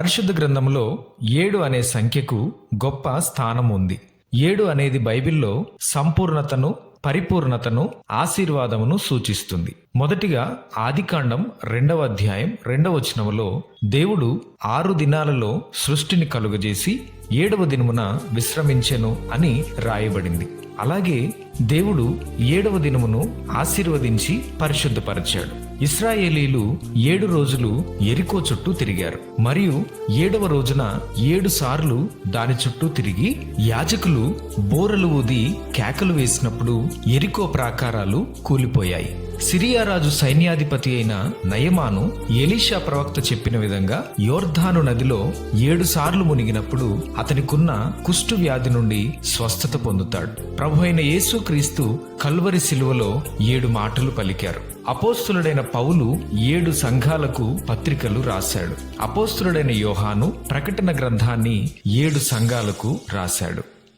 పరిశుద్ధ గ్రంథంలో ఏడు అనే సంఖ్యకు గొప్ప స్థానం ఉంది. ఏడు అనేది బైబిల్లో సంపూర్ణతను పరిపూర్ణతను ఆశీర్వాదమును సూచిస్తుంది. మొదటిగా ఆదికాండం రెండవ అధ్యాయం రెండవ వచనములో దేవుడు ఆరు దినాలలో సృష్టిని కలుగజేసి ఏడవ దినమున విశ్రమించెను అని రాయబడింది. అలాగే దేవుడు ఏడవ దినమును ఆశీర్వదించి పరిశుద్ధపరిచాడు. ఇస్రాయేలీలు ఏడు రోజులు ఎరికో చుట్టూ తిరిగారు. మరియు ఏడవ రోజున ఏడు సార్లు దాని చుట్టూ తిరిగి యాజకులు బోరలు ఊది కేకలు వేసినప్పుడు ఎరికో ప్రాకారాలు కూలిపోయాయి. సిరియా రాజు సైన్యాధిపతి అయిన నయమాను ఎలీషా ప్రవక్త చెప్పిన విధంగా యోర్ధాను నదిలో ఏడు సార్లు మునిగినప్పుడు అతనికున్న కుష్టు వ్యాధి నుండి స్వస్థత పొందుతాడు. ప్రభు అయిన యేసుక్రీస్తు కల్వరి శిలువలో ఏడు మాటలు పలికారు. అపోస్తులుడైన పౌలు ఏడు సంఘాలకు పత్రికలు రాశాడు. అపోస్తులుడైన యోహాను ప్రకటన గ్రంథాన్ని ఏడు సంఘాలకు రాశాడు.